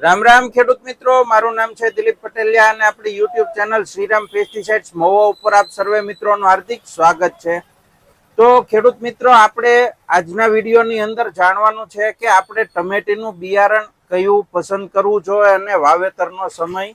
રામ રામ ખેડૂત મિત્રો, મારું નામ છે દિલીપ પટેલિયા અને આપણી YouTube channel Shriram pesticides Mahuva ઉપર આપ સર્વે મિત્રોનું હાર્દિક સ્વાગત છે. તો ખેડૂત મિત્રો, આપણે આજના વિડીયોની અંદર જાણવાનું છે કે આપણે ટમેટીનું બિયારણ કયું પસંદ કરવું જોઈએ અને વાવેતરનો સમય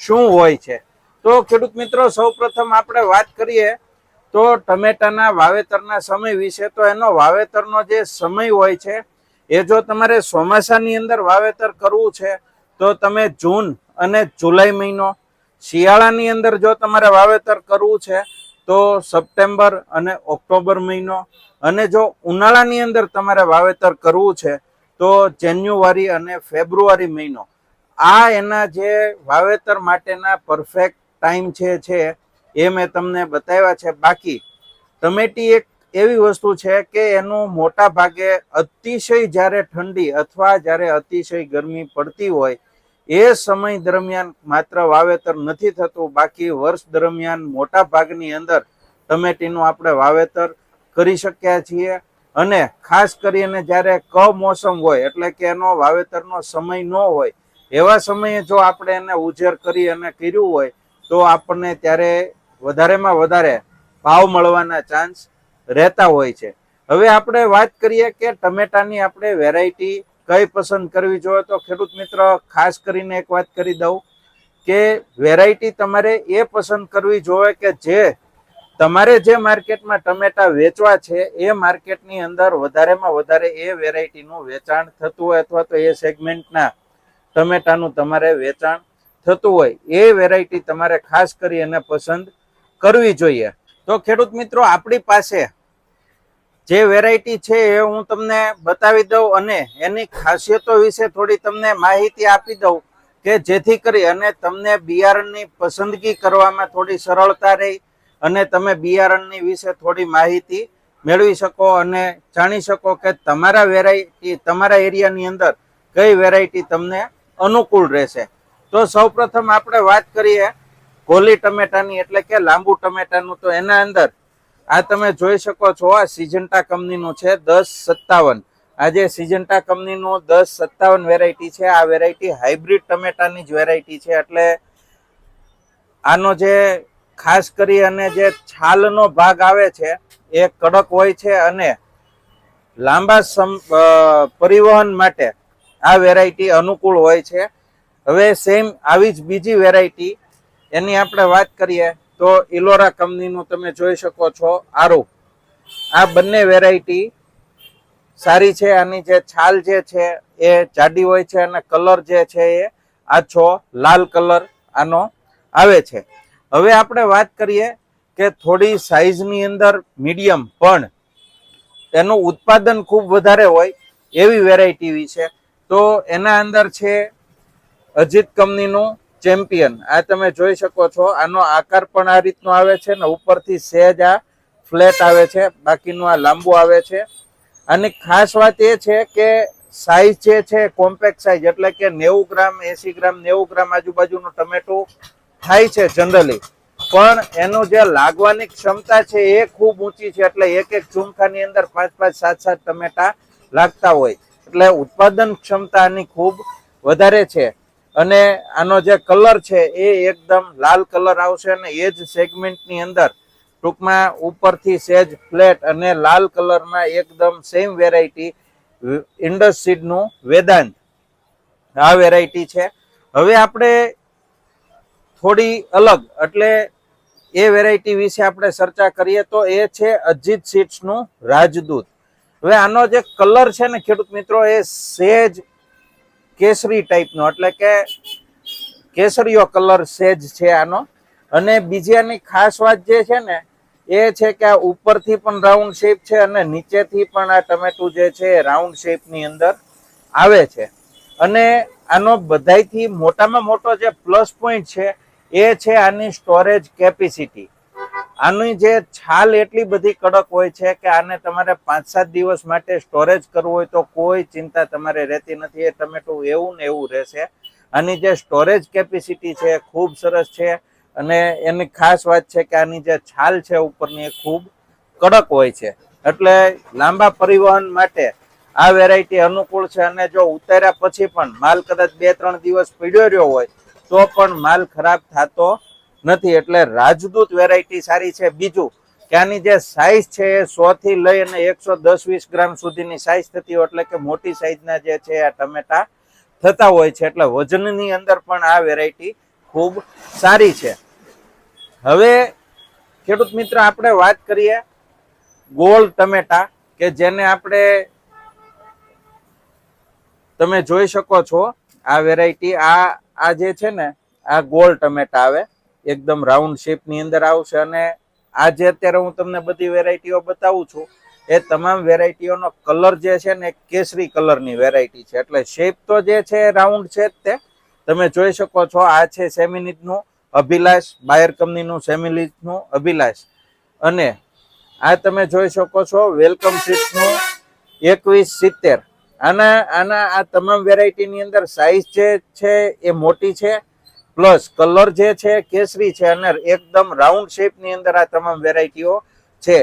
શું હોય છે. તો ખેડૂત મિત્રો, સૌપ્રથમ આપણે વાત કરીએ તો ટમેટાના વાવેતરના સમય વિશે. તો એનો વાવેતરનો જે સમય હોય છે એ જો તમારે ચોમાસાની અંદર વાવેતર કરવું છે, તો તમે જૂન અને જુલાઈ મહિનો, શિયાળાની અંદર જો તમારે વાવેતર કરવું છે, તો સપ્ટેમ્બર અને ઓક્ટોબર મહિનો, અને જો ઉનાળાની અંદર તમારે વાવેતર કરવું છે, તો જાન્યુઆરી અને ફેબ્રુઆરી મહિનો. આ એના જે વાવેતર માટેના પરફેક્ટ ટાઈમ છે એ મેં તમને બતાવ્યા છે. બાકી, ટમેટી એક એવી વસ્તુ છે કે એનું મોટા ભાગે અતિશય જ્યારે ઠંડી અથવા જ્યારે અતિશય ગરમી પડતી હોય, એ સમય દરમિયાન માત્ર વાવેતર નથી થતું. બાકી વર્ષ દરમિયાન મોટા ભાગની અંદર ટમેટીનું આપણે વાવેતર કરી શક્યા છીએ. અને ખાસ કરીને જ્યારે કમોસમ હોય, એટલે કે એનો વાવેતરનો સમય ન હોય, એવા સમયે જો આપણે એને ઉછેર કરી અને કર્યું હોય, તો આપણને ત્યારે વધારેમાં વધારે ભાવ મળવાના ચાન્સ રહેતા હોય છે. હવે આપણે વાત કરીએ કે ટમેટાની આપણે વેરાયટી કઈ પસંદ કરવી જોઈએ? તો ખેડૂત મિત્ર, ખાસ કરીને એક વાત કરી દઉં કે વેરાયટી તમારે એ પસંદ કરવી જોઈએ કે જે તમારે જે માર્કેટમાં ટમેટા વેચવા છે, એ માર્કેટની અંદર વધારેમાં વધારે એ વેરાયટીનું વેચાણ થતું હોય અથવા તો એ સેગમેન્ટના ટમેટાનું તમારે વેચાણ થતું હોય. એ વેરાયટી તમારે ખાસ કરી અને પસંદ કરવી જોઈએ. તો ખેડૂત મિત્રો, આપણી પાસે જે વેરાયટી છે એ હું તમને બતાવી દઉં અને એની ખાસિયતો વિશે થોડી તમને માહિતી આપી દઉં કે જેથી કરી અને તમને બિયારણની પસંદગી કરવામાં થોડી સરળતા રહી અને તમે બિયારણની વિશે થોડી માહિતી મેળવી શકો અને જાણી શકો કે તમારા વેરાયટી તમારા એરિયાની અંદર કઈ વેરાયટી તમને અનુકૂળ રહેશે. તો સૌપ્રથમ આપણે વાત કરીએ કોલી ટમેટાની, એટલે કે લાંબુ ટમેટાનું. તો એના અંદર આ તમે જોઈ શકો છો, આ સિજન્ટા કંપનીનું છે દસ સત્તાવન. આજે સિજન્ટા કંપનીનું દસ સત્તાવન વેરાયટી છે, આ વેરાયટી હાઇબ્રિડ ટમેટાની જ વેરાયટી છે. એટલે આનો જે ખાસ કરી અને જે છાલનો ભાગ આવે છે, એ કડક હોય છે અને લાંબા પરિવહન માટે આ વેરાયટી અનુકૂળ હોય છે. હવે સેમ આવી જ બીજી વેરાયટી એની આપણે વાત કરીએ. તો ઇલોરા કંપનીનું તમે જોઈ શકો છો, આરો. આ બંને વેરાયટી સારી છે, આની જે છાલ જે છે એ જાડી હોય છે અને કલર જે છે એ આછો લાલ કલર આનો આવે છે. હવે આપણે વાત કરીએ કે થોડી સાઈઝની અંદર મીડિયમ પણ એનું ઉત્પાદન ખૂબ વધારે હોય એવી વેરાયટી વિશે તો એના અંદર છે અજીત કંપનીનું ચેમ્પિયન. આ તમે જોઈ શકો છો, આનો આકાર પણ આ રીતનો આવે છે ને ઉપરથી સહેજ આ ફ્લેટ આવે છે, બાકીનું આ લાંબુ આવે છે. અને ખાસ વાત એ છે કે સાઈઝ જે છે કોમ્પેક્ટ સાઈઝ એટલે કે નેવું ગ્રામ એસી ગ્રામ, નેવું ગ્રામ આજુબાજુનું ટમેટું થાય છે જનરલી પણ એનું જે લાગવાની ક્ષમતા છે એ ખૂબ ઊંચી છે, એટલે એક એક ઝુમખાની અંદર પાંચ પાંચ સાત સાત ટમેટા લાગતા હોય. એટલે ઉત્પાદન ક્ષમતા આની ખૂબ વધારે છે. અને આનો જે કલર છે એ એકદમ લાલ કલર આવશે અને એ જ સેગમેન્ટની અંદર ટૂંકમાં ઉપરથી સેજ ફ્લેટ અને લાલ કલરમાં એકદમ સેમ વેરાયટી ઇન્ડસ સીડનું વેદાંત. આ વેરાયટી છે. હવે આપણે થોડી અલગ એટલે એ વેરાયટી વિશે આપણે ચર્ચા કરીએ તો એ છે અજીત સીટ્સનું રાજદૂત. હવે આનો જે કલર છે ને ખેડૂત મિત્રો એ સેજ કેસરી ટાઈપનો એટલે કે કેસરીયો કલર સેજ છે આનો. અને બીજી આની ખાસ વાત જે છે ને, એ છે કે આ ઉપરથી પણ રાઉન્ડ શેપ છે અને નીચેથી પણ આ ટમેટું જે છે એ રાઉન્ડ શેપની અંદર આવે છે. અને આનો બધાયથી મોટામાં મોટો જે પ્લસ પોઈન્ટ છે, એ છે આની સ્ટોરેજ કેપેસિટી આની જે છાલ એટલી બધી કડક હોય છે કે આને તમારે પાંચ સાત દિવસ માટે સ્ટોરેજ કરવું હોય તો કોઈ ચિંતા તમારે રહેતી નથી. એ ટમેટું એવું ને એવું રહેશે. આની જે સ્ટોરેજ કેપેસિટી છે ખૂબ સરસ છે અને એની ખાસ વાત છે કે આની જે છાલ છે ઉપરની એ ખૂબ કડક હોય છે. એટલે લાંબા પરિવહન માટે આ વેરાયટી અનુકૂળ છે અને જો ઉતાર્યા પછી પણ માલ કદાચ બે ત્રણ દિવસ પીડ્યો રહ્યો હોય તો પણ માલ ખરાબ થતો નથી એટલે રાજદૂત વેરાયટી સારી છે. બીજું, કે આની જે સાઇઝ છે એ સો થી લઈ અને એકસો દસ વીસ ગ્રામ સુધીની સાઇઝ થતી હોય એટલે કે મોટી સાઇઝના જે છે આ ટમેટા થતા હોય છે. એટલે વજનની અંદર પણ આ વેરાયટી ખૂબ સારી છે. હવે, ખેડૂત મિત્ર, આપણે વાત કરીએ ગોલ ટમેટા, કે જેને આપણે તમે જોઈ શકો છો આ વેરાયટી આ આ જે છે ને, આ ગોલ ટમેટા આવે. એકદમ રાઉન્ડ શેપની અંદર આવશે અને આ જે અત્યારે હું તમને બધી વેરાયટીઓ બતાવું છું. એ તમામ વેરાયટીઓનો કલર જે છે ને કેસરી કલરની વેરાયટી છે. એટલે શેપ તો જે છે રાઉન્ડ છે જ તે. તમે જોઈ શકો છો આ છે સેમિનિટનું અભિલાષ, બાયર કંપનીનું સેમિનિટનું અભિલાષ. અને આ તમે જોઈ શકો છો વેલકમ સીટનું એકવીસ સિત્તેર. આના આના આ તમામ વેરાયટીની અંદર સાઇઝ જે છે એ મોટી છે. પ્લસ કલર જે છે, કેસરી છે અને એકદમ રાઉન્ડ શેપની અંદર આ તમામ વેરાયટીઓ છે.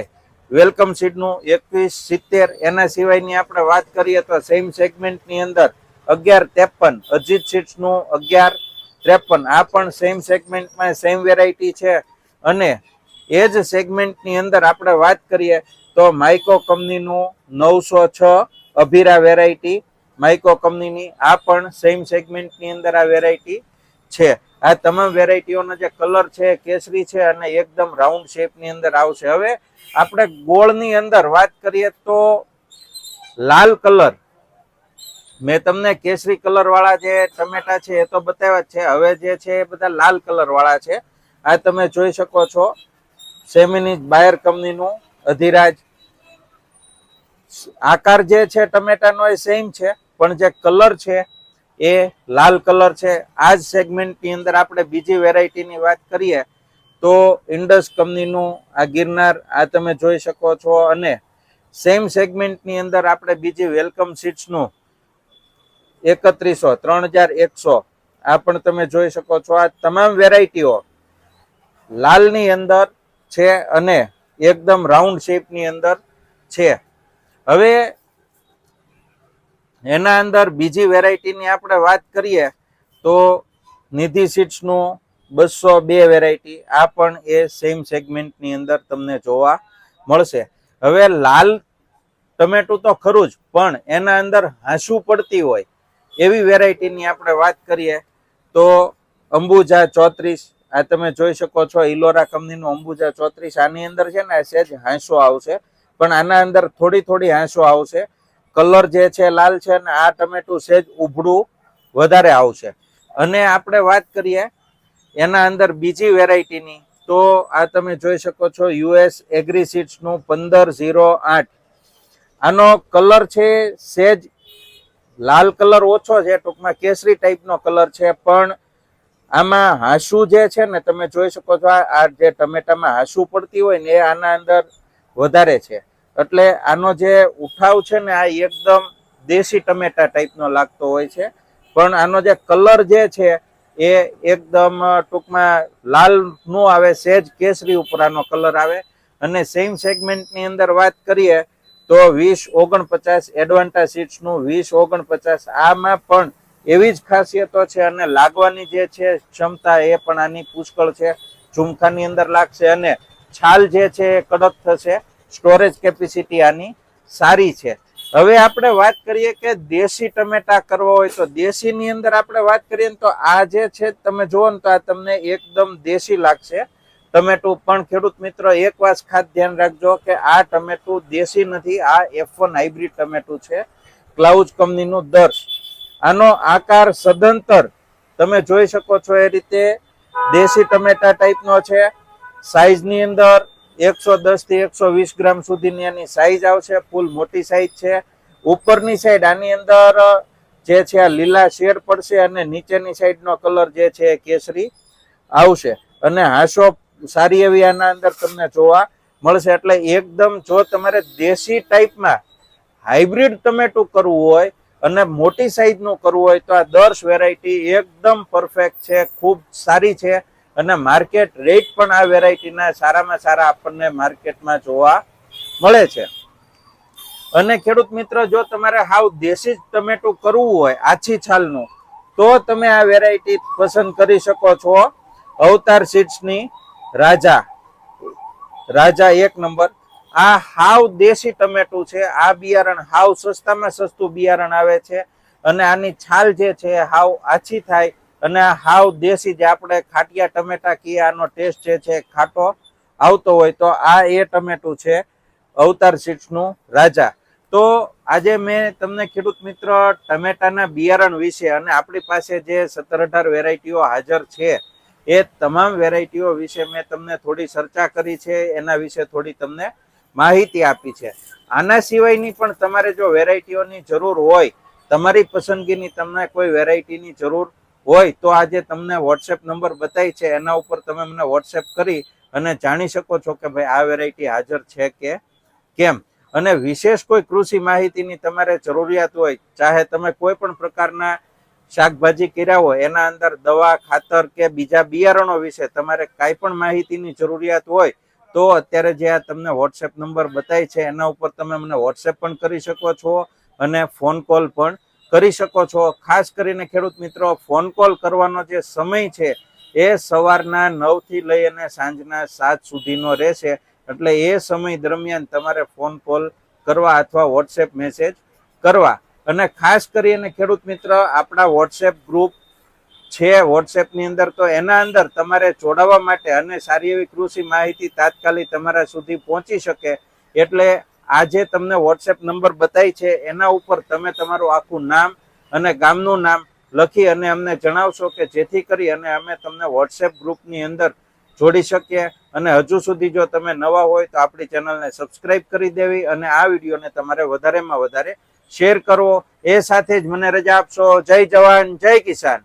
વેલકમ સીડનું એકવીસ સિત્તેર, એના સિવાયની આપણે વાત કરીએ તો સેમ સેગમેન્ટની અંદર અગિયાર ત્રેપન, અજીત સીટ્સનું અગિયાર ત્રેપન. આ પણ સેમ સેગમેન્ટમાં સેમ વેરાયટી છે. અને એ જ સેગમેન્ટની અંદર આપણે વાત કરીએ તો માઇકો કંપનીનું નવસો છ અભીરા વેરાયટી માઇકો કંપનીની આ પણ સેમ સેગમેન્ટની અંદર આ વેરાયટી છે. આ તમામ વેરાયટીઓનો જે કલર છે, કેસરી છે અને એકદમ રાઉન્ડ શેપની અંદર આવશે. હવે આપણે ગોળની અંદર વાત કરીએ તો લાલ કલર. મેં તમને કેસરી કલર વાળા જે ટમેટા છે એ તો બતાવ્યા છે. હવે જે છે એ બધા લાલ કલર વાળા છે. આ તમે જોઈ શકો છો. સેમિની બાયર કંપનીનું અધિરાજ. આકાર જે છે ટમેટાનો એ સેમ છે, પણ જે કલર છે એ લાલ કલર છે. આ જ સેગમેન્ટની અંદર આપણે બીજી વેરાયટીની વાત કરીએ તો ઇન્ડસ કંપનીનું આ ગિરનાર આ તમે જોઈ શકો છો અને સેમ સેગમેન્ટની અંદર આપણે બીજી વેલકમ સીટ્સનું એકત્રીસો, ત્રણ હજાર એકસો. આ પણ તમે જોઈ શકો છો. આ તમામ વેરાયટીઓ લાલની અંદર છે અને એકદમ રાઉન્ડ શેપની અંદર છે. હવે એના અંદર બીજી વેરાયટીની આપણે વાત કરીએ, તો નિધિ સીટ્સનું બસો બે વેરાયટી, આ પણ એ સેમ સેગમેન્ટની અંદર તમને જોવા મળશે. હવે લાલ ટમેટું તો ખરું જ, પણ એના અંદર હાંસું પડતી હોય એવી વેરાયટીની આપણે વાત કરીએ, તો અંબુજા ચોત્રીસ, આ તમે જોઈ શકો છો, ઇલોરા કંપનીનું અંબુજા ચોત્રીસ, આની અંદર છે ને સેજ હાંસો આવશે, પણ આના અંદર થોડી થોડી હાંસો આવશે કલર જે છે, લાલ છે અને આ ટમેટું સેજ ઉભડું વધારે આવશે. અને આપણે વાત કરીએ એના અંદર બીજી વેરાયટીની, તો આ તમે જોઈ શકો છો યુએસ એગ્રી સીડ્સનું પંદર ઝીરો આઠ. આનો કલર છે સેજ, લાલ કલર ઓછો છે, ટૂંકમાં કેસરી ટાઈપનો કલર છે, પણ આમાં હાંસુ જે છે ને તમે જોઈ શકો છો આ જે ટમેટામાં હાંસુ પડતી હોય ને એ આના અંદર વધારે છે. એટલે આનો જે ઉઠાવ છે ને, આ એકદમ દેશી ટમેટા ટાઈપનો લાગતો હોય છે. પણ આનો જે કલર જે છે, એ એકદમ ટૂંકમાં લાલ નો આવે, સેજ કેસરી ઉપર આનો કલર આવે. અને સેમ સેગમેન્ટની અંદર વાત કરીએ, તો વીસ ઓગણપચાસ એડવાન્ટા સીટ્સનું વીસ ઓગણપચાસ, આમાં પણ એવી જ ખાસિયતો છે અને લાગવાની જે છે ક્ષમતા એ પણ આની પુષ્કળ છે. ઝુમખાની અંદર લાગશે અને છાલ જે છે એ કડક થશે. સ્ટોરેજ કેપેસિટી આની સારી છે. હવે આપણે વાત કરીએ કે દેશી ટમેટા કરવા હોય તો દેશીની અંદર આપણે વાત કરીએ તો આ જે છે તમે જુઓ ને તો આ તમને એકદમ દેશી લાગશે. ટમેટું પણ ખેડૂત મિત્રો એક વાત ખાસ ધ્યાન રાખજો કે આ ટમેટું દેશી નથી, આ એફ વન હાઇબ્રિડ ટમેટું છે. ક્લાઉઝ કંપનીનું દર્શ આનો આકાર સદંતર તમે જોઈ શકો છો એ રીતે દેશી ટમેટા ટાઈપનો છે. સાઈઝની અંદર એકસો દસથી એકસો વીસ ગ્રામ સુધીની એની સાઈઝ આવશે, ફૂલ મોટી સાઈઝ છે. ઉપરની સાઈડ આની અંદર જે છે આ લીલા શેડ પડશે અને નીચેની સાઈડનો કલર જે છે એ કેસરી આવશે. અને હાંસો સારી એવી આના અંદર તમને જોવા મળશે. એટલે એકદમ જો તમારે દેશી ટાઈપમાં હાઇબ્રિડ ટમેટું કરવું હોય અને મોટી સાઈઝનું કરવું હોય તો આ દસ વેરાયટી એકદમ પરફેક્ટ છે, ખૂબ સારી છે. અને માર્કેટ રેટ પણ આ વેરાયટીના સારામાં સારા આપણને માર્કેટમાં જોવા મળે છે. અને ખેડૂત મિત્ર, જો તમારે હાવ દેશી જ ટમેટું કરવું હોય, આછી છાલનું, તો તમે આ વેરાયટી પસંદ કરી શકો છો. અવતાર સીડ્સની રાજા રાજા એક નંબર. આ હાવ દેશી ટમેટું છે, આ બિયારણ હાવ સસ્તામાં સસ્તું બિયારણ આવે છે. અને આની છાલ જે છે, હાવ આછી થાય. અને હાવ દેશી જે આપણે ખાટિયા ટમેટા આનો ટેસ્ટ જે છે, ખાટો આવતો હોય તો આ એ ટમેટું છે અવતાર સીડ્સનું રાજા. તો આજે મેં તમને ખેડૂત મિત્ર ટમેટાના બિયારણ વિશે અને આપણી પાસે જે સત્તર અઢાર વેરાયટીઓ હાજર છે, એ તમામ વેરાયટીઓ વિશે મેં તમને થોડી ચર્ચા કરી છે, એના વિશે થોડી તમને માહિતી આપી છે. આના સિવાયની પણ તમારે જો વેરાયટીઓની જરૂર હોય, તમારી પસંદગીની તમને કોઈ વેરાયટીની જરૂર હોય તો આજે તમને વોટ્સએપ નંબર બતાવી છે. એના ઉપર તમે મને વોટ્સએપ કરી અને જાણી શકો છો કે ભાઈ આ વેરાયટી હાજર છે કે કેમ. અને વિશેષ કોઈ કૃષિ માહિતીની તમારે જરૂરિયાત હોય, ચાહે તમે કોઈ પણ પ્રકારના શાકભાજી કર્યા હોય, એના અંદર દવા, ખાતર કે બીજા બિયારણો વિશે તમારે કાંઈ પણ માહિતીની જરૂરિયાત હોય, તો અત્યારે જે આ તમને વોટ્સએપ નંબર બતાવી છે, એના ઉપર તમે મને વોટ્સએપ પણ કરી શકો છો અને ફોન કોલ પણ કરી શકો છો. ખાસ કરીને ખેડૂત મિત્રો ફોન કોલ કરવાનો જે સમય છે, એ સવારના નવથી લઈ અને સાંજના સાત સુધીનો રહેશે. એટલે એ સમય દરમિયાન તમારે ફોન કોલ કરવા અથવા વોટ્સએપ મેસેજ કરવા. અને ખાસ કરીને ખેડૂત મિત્ર, આપણા વોટ્સએપ ગ્રુપ છે. વોટ્સએપની અંદર તો એના અંદર તમારે જોડાવા માટે અને સારી એવી કૃષિ માહિતી તાત્કાલિક તમારા સુધી પહોંચી શકે. એટલે આજે તમને વોટ્સએપ નંબર બતાવી છે, એના ઉપર તમે તમારું આખું નામ અને ગામનું નામ લખી અને અમને જણાવશો કે જેથી કરી અને અમે તમને વોટ્સએપ ગ્રુપની અંદર જોડી શકીએ. અને હજુ સુધી જો તમે નવા હોય તો આપણી ચેનલને સબસ્ક્રાઇબ કરી દેવી અને આ વિડીયોને તમારે વધારેમાં વધારે શેર કરવો. એ સાથે જ મને રજા આપશો. જય જવાન, જય કિસાન.